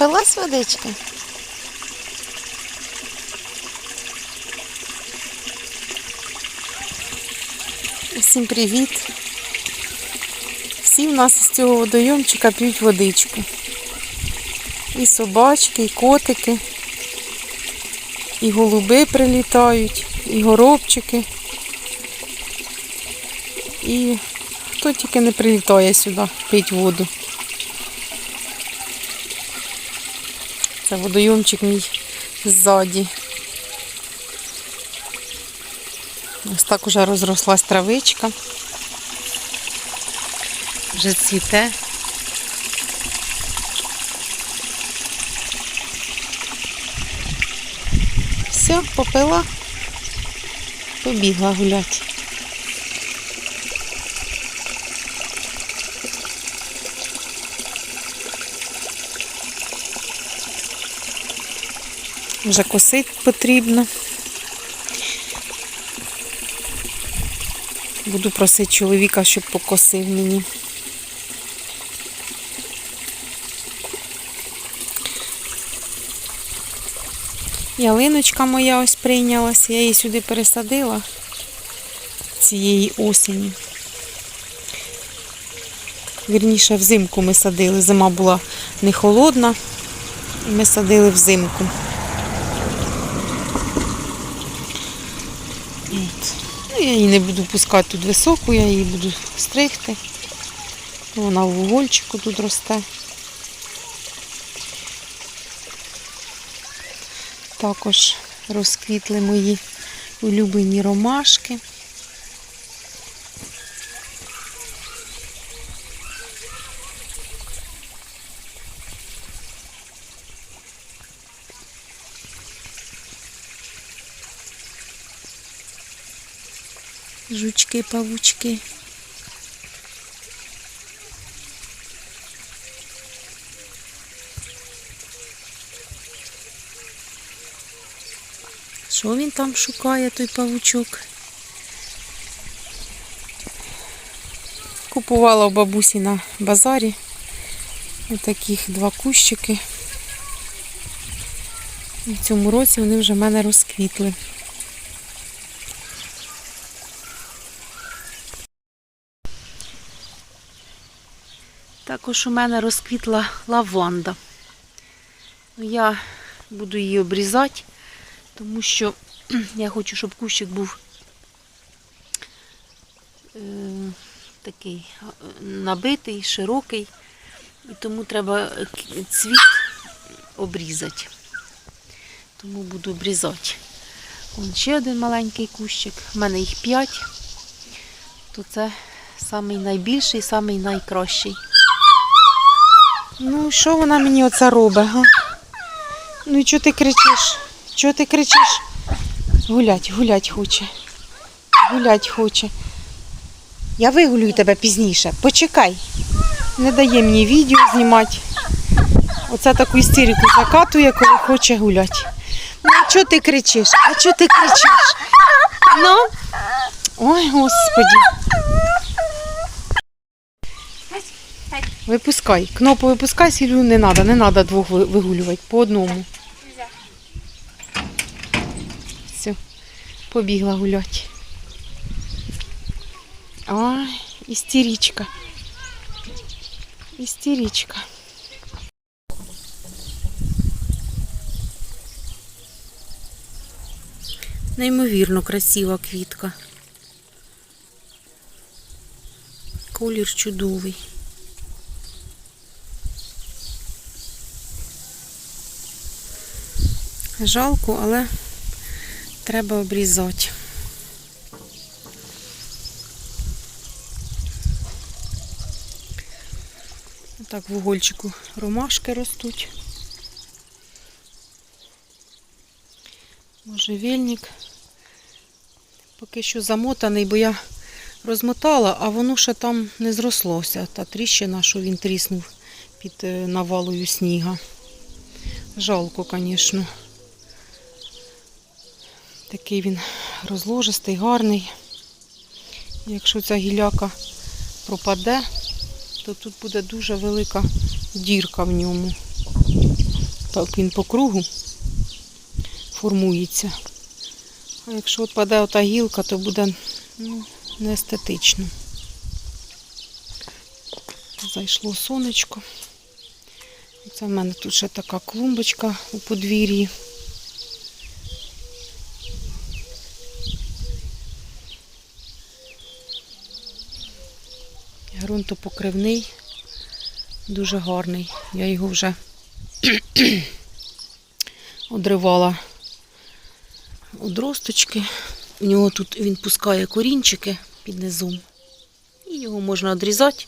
Напилась водички? Усім привіт! Всі в нас з цього водойомчика п'ють водичку. І собачки, і котики, і голуби прилітають, і горобчики. І хто тільки не прилітає сюди пить воду. Це водойомчик мій ззаді. Ось так уже розрослась травичка. Вже цвіте. Все, попила, побігла гуляти. Вже косить потрібно. Буду просити чоловіка, щоб покосив мені. Ялиночка моя ось прийнялась, я її сюди пересадила цієї осені. Вірніше, взимку ми садили. Зима була не холодна, і ми садили взимку. Ну, я її не буду пускати тут високу, я її буду стригти. Вона в угольчику тут росте. Також розквітли мої улюблені ромашки. Жучки, павучки. Що він там шукає, той павучок? Купувала у бабусі на базарі. Отаких два кущики. І в цьому році вони вже в мене розквітли. Також у мене розквітла лаванда. Ну, Я буду її обрізати, тому що я хочу, щоб кущик був е, такий набитий, широкий. І тому треба цвіт обрізати. Тому буду обрізати. Вон ще один маленький кущик. У мене їх п'ять. То це найбільший, найкращий. Ну, що вона мені оце робить, га? Ну і чого ти кричиш? Чого ти кричиш? Гулять, гулять хоче. Гулять хоче. Я вигулюю тебе пізніше. Почекай. Не дає мені відео знімати. Оце таку істерику закатує, коли хоче гуляти. Ну, а чого ти кричиш? А чого ти кричиш? Ну? Ой, господи. Випускай. Кнопу випускай, сілю не треба, не треба двох вигулювати, по одному. Все, побігла гуляти. Ой, істеричка. Істеричка. Неймовірно красива квітка. Колір чудовий. Жалко, але треба обрізати. Так, в угольчику ромашки ростуть. Можжевельник. Поки що замотаний, бо я розмотала, а воно ще там не зрослося. Та тріщина, що він тріснув під е, навалою сніга. Жалко, звісно. Такий він розложистий, гарний. Якщо ця гіляка пропаде, то тут буде дуже велика дірка в ньому. так він по кругу формується. А якщо от паде ота гілка, то буде ну, не естетично. Зайшло сонечко. Це в мене тут ще така клумбочка у подвір'ї. Грунтопокривний, дуже гарний. Я його вже одривала одросточки. У нього тут він пускає корінчики під низом. І його можна одрізати,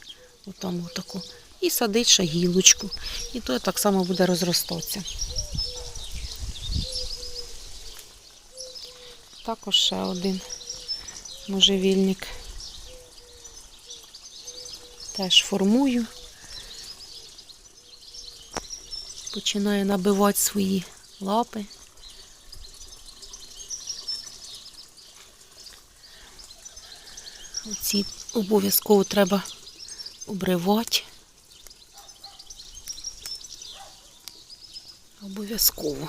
отам отаку, і садити ще гілочку. І то так само буде розростатися. Також ще один можжевільник. Теж формую. Починає набивати свої лапи. Оці обов'язково треба обривати. Обов'язково.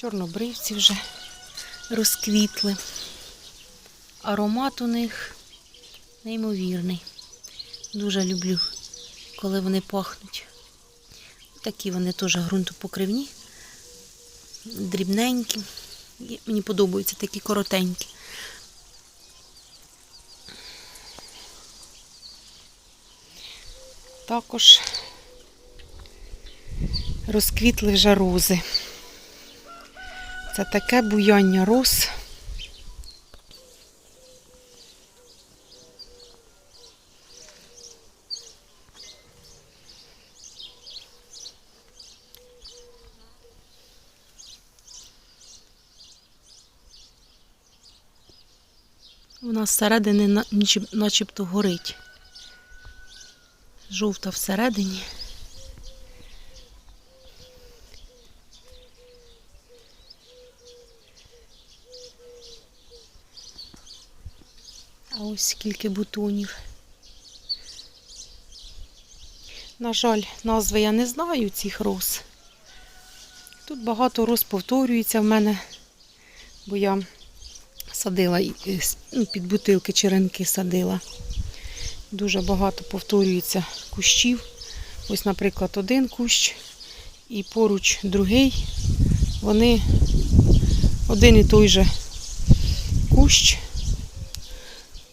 Чорнобривці вже розквітли. Аромат у них неймовірний. Дуже люблю, коли вони пахнуть. Такі вони теж ґрунтопокривні, дрібненькі. Мені подобаються такі коротенькі. Також розквітли вже рози. Це таке буяння роз. Вона зсередини начебто горить. Жовта всередині. А ось скільки бутонів. На жаль, назви я не знаю цих роз. Тут багато роз повторюється в мене, бо я садила с- ну, під бутилки черенки садила. Дуже багато повторюється кущів. Ось, наприклад, один кущ і поруч другий. Вони один і той же кущ.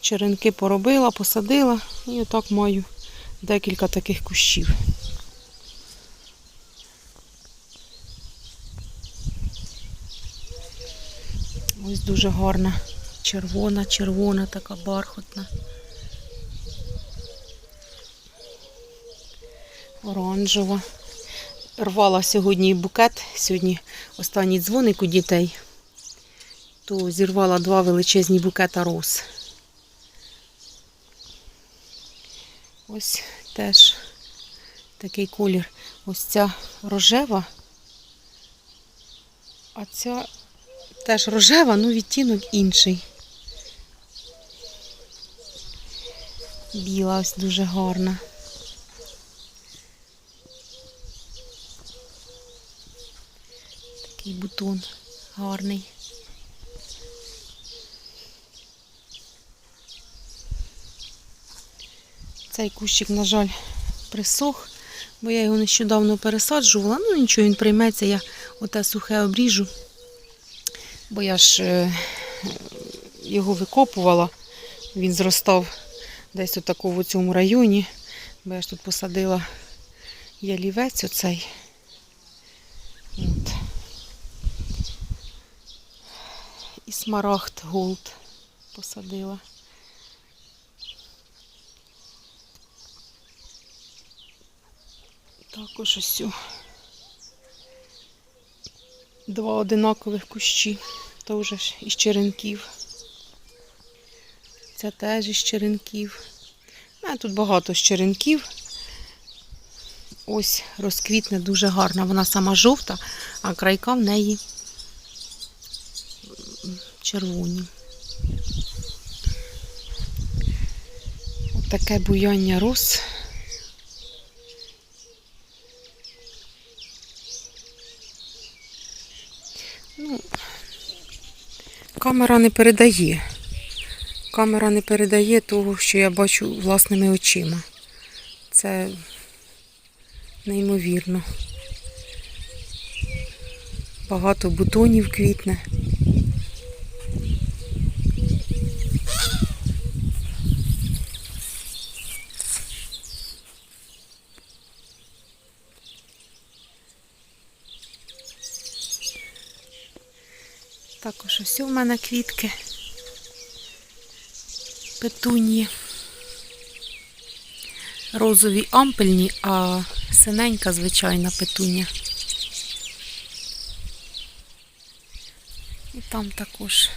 Черенки поробила, посадила і отак маю декілька таких кущів. Ось дуже гарна червона, червона, така бархатна. Оранжева. Рвала сьогодні букет. Сьогодні останній дзвоник у дітей. То зірвала два величезні букета роз. Ось теж такий колір. Ось ця рожева, а ця теж рожева, ну відтінок інший. Біла ось дуже гарна. Такий бутон гарний. Цей кущик, на жаль, присох, бо я його нещодавно пересаджувала. Ну нічого, він прийметься, я оте сухе обріжу, бо я ж е, його викопувала, він зростав десь отако в цьому районі, бо я ж тут посадила ялівець оцей. От. І смарагд голд посадила. Також ось два одинакових кущі, теж із черенків. Це теж із черенків. Мене тут багато з черенків. Ось розквітне дуже гарна. Вона сама жовта, а крайка в неї червоні. таке буяння роз. Ну, камера не передає. Камера не передає того, що я бачу власними очима. Це неймовірно. Багато бутонів квітне. Також ось у мене квітки. Петунії. Розові ампельні, а синенька звичайна петунія. І там також.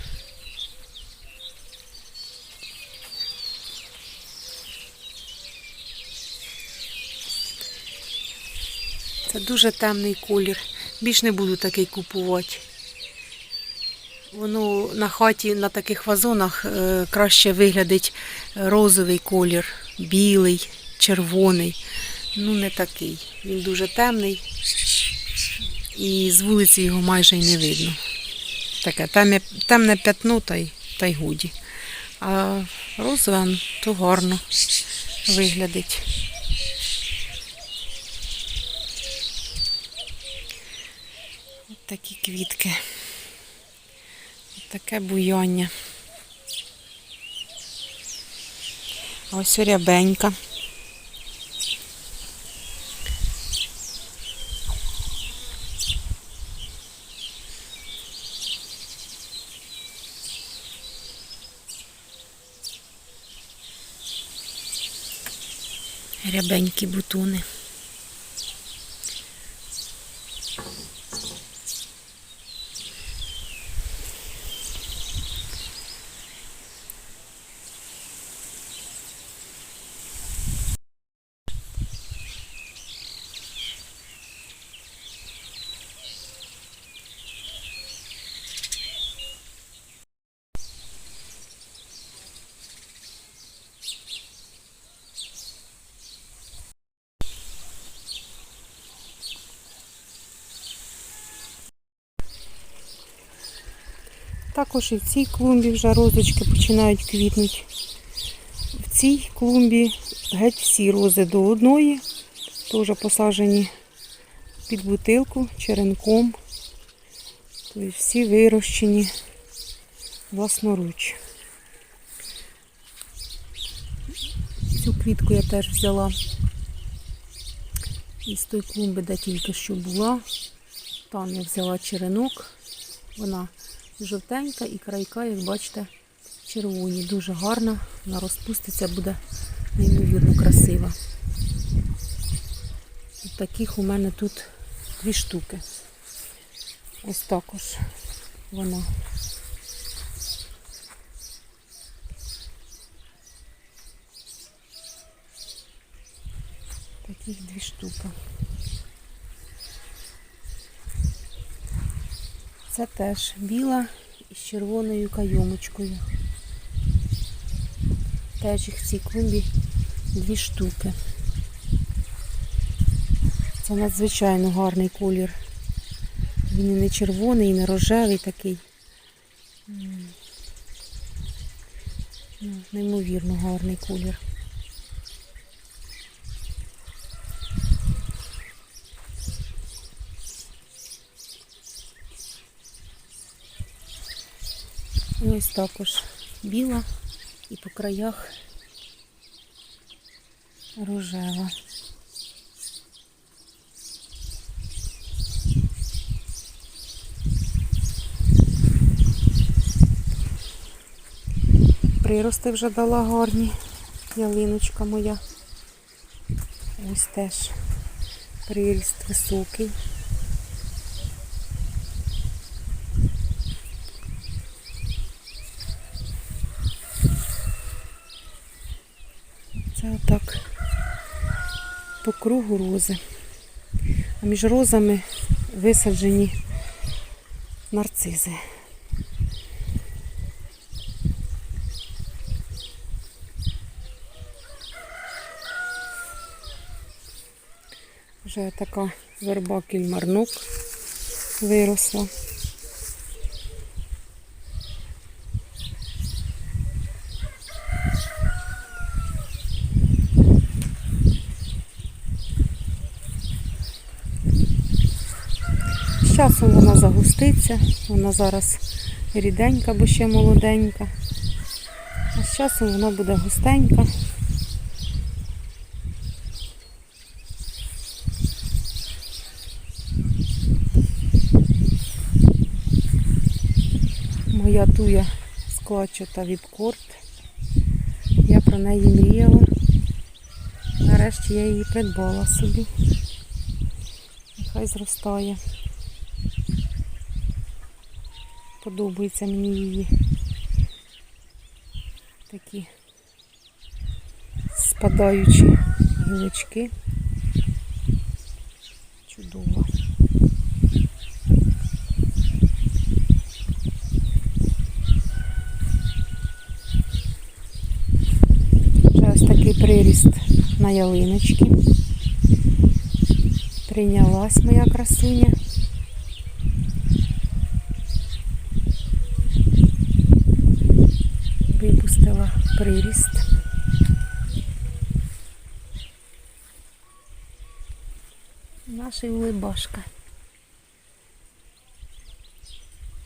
Це дуже темний колір. Більш не буду такий купувати. Воно на хаті на таких вазонах е, краще виглядить розовий колір, білий, червоний. Ну, не такий. Він дуже темний. І з вулиці його майже й не видно. Таке темне, темне п'ятно та й, та й годі. А розове то гарно виглядить. От такі квітки. Таке буяння. А ось рябенька. Рябенькі бутони. Також і в цій клумбі вже розочки починають квітнути. В цій клумбі геть всі рози до одної, теж посаджені під бутилку черенком. Тобто всі вирощені власноруч. Цю квітку я теж взяла із тої клумби, де тільки що була. Там я взяла черенок. Вона жовтенька і крайка, як бачите, червоні. Дуже гарна. Вона розпуститься, буде неймовірно красива. І таких у мене тут дві штуки. Ось також вона. Таких дві штуки. Це теж біла із червоною кайомочкою. Теж їх в цій клумбі дві штуки. Це надзвичайно гарний колір. Він і не червоний, і не рожевий такий. Ну, Неймовірно гарний колір. Ось також біла і по краях рожева. Прирости вже дала гарні. Ялиночка моя. Ось теж приріст високий. Отак. По кругу рози. А між розами висаджені нарцизи. Вже така верба кільмарнук виросла. Вона вона зараз ріденька, бо ще молоденька. А з часом вона буде густенька. Моя туя складчата від корт. Я про неї мріяла. Нарешті я її придбала собі. Нехай зростає. Подобаються мені її такі спадаючі гілочки. Чудово. Ось такий приріст на ялиночки. Прийнялась моя красуня. Приріст. Наша улибашка.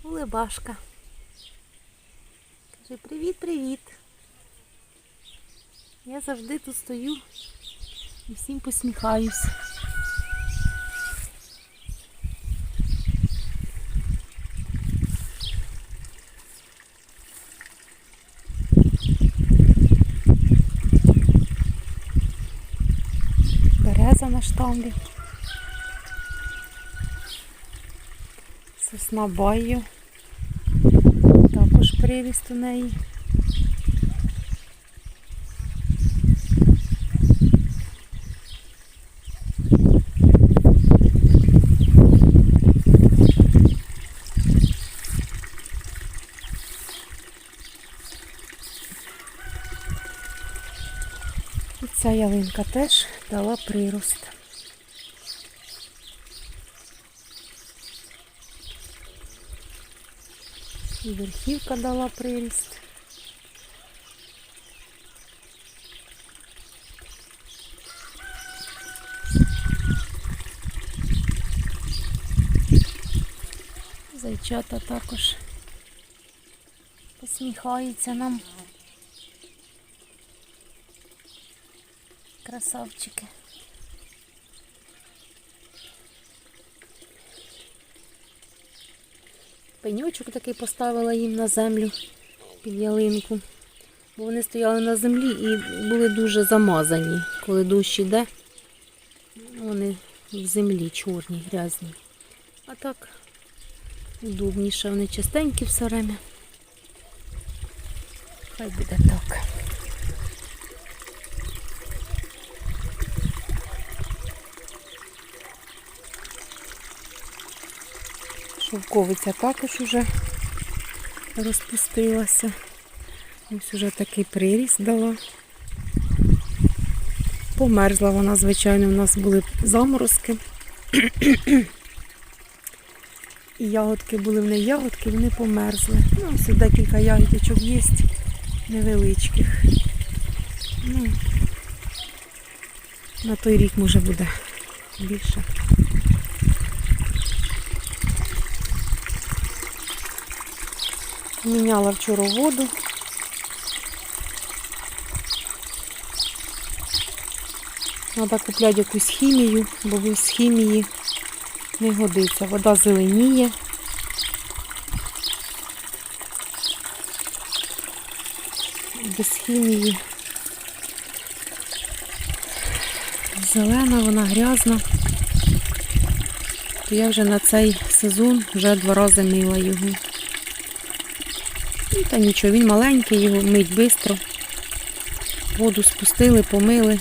Улибашка. Каже, привіт-привіт. Я завжди тут стою і всім посміхаюсь. Береза. Сосна баю. Також приріст у неї. Ця ялинка теж дала прирост. І верхівка дала приріст. Зайчата також посміхаються нам. Красавчики. Пеньочок такий поставила їм на землю під ялинку. Бо вони стояли на землі і були дуже замазані. Коли дощ іде, вони в землі чорні, грязні. А так удобніше, вони чистенькі все время. Хай буде так. Шовковиця також уже розпустилася. Ось уже такий приріст дала. Померзла вона, звичайно, у нас були заморозки. І ягодки були в неї ягодки, вони померзли. Ну, ось декілька ягідочок є невеличких. Ну, на той рік може буде більше. Міняла вчора воду. Треба купляти якусь хімію, бо без хімії не годиться. Вода зеленіє. Без хімії. Зелена, вона грязна. То я вже на цей сезон вже два рази мила його. Ну, та нічого, він маленький, його мить швидко. Воду спустили, помили,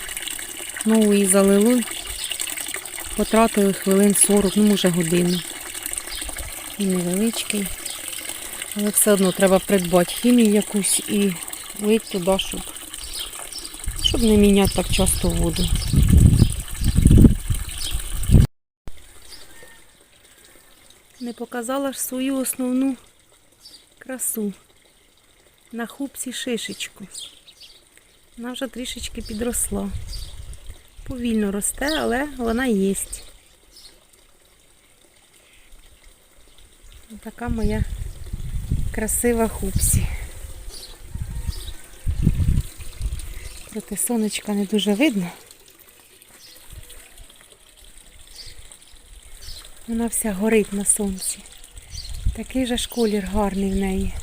знову її залили, потратили хвилин 40, ну може годину. Він невеличкий. Але все одно треба придбати хімію якусь і лить туди, щоб, щоб не міняти так часто воду. Не показала ж свою основну красу. На хупсі шишечку. Вона вже трішечки підросла. Повільно росте, але вона є. Така моя красива хупсі. Проти сонечка не дуже видно. Вона вся горить на сонці. Такий же ж колір гарний в неї.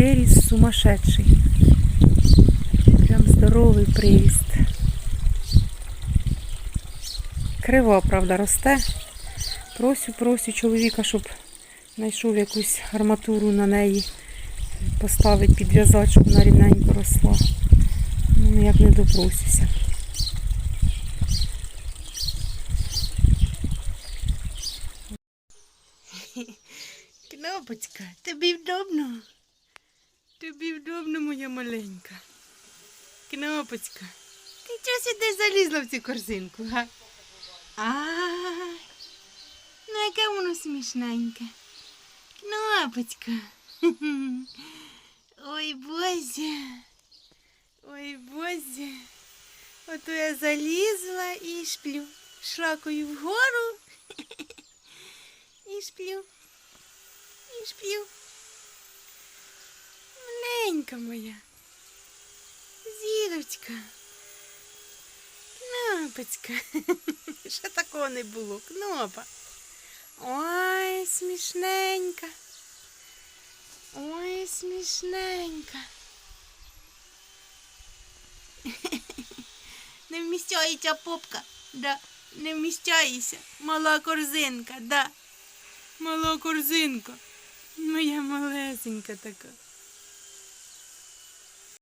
Приріст сумасшедший. Прям здоровий приріст. Крива, правда, росте. Просю, просю чоловіка, щоб знайшов якусь арматуру на неї, поставить підв'язати, щоб вона рівненько росла. Ну, ніяк не допросюся. Кнопочка, тобі вдобно? Тобі вдобно, моя маленька. Кнопочка. Ти чого сюди залізла в цю корзинку, га? А, ну яке воно смішненьке. Кнопочка. Ой, Боже. Ой, Боже. Ото я залізла і шплю. Шлакою вгору. І шплю. І шплю. Маленька моя. Зірочка. Кнопочка. Ще такого не було. Кнопа. Ой, смішненька. Ой, смішненька. Не вміщається попка. Да, не вміщається. Мала корзинка, да. Мала корзинка. Моя малесенька така.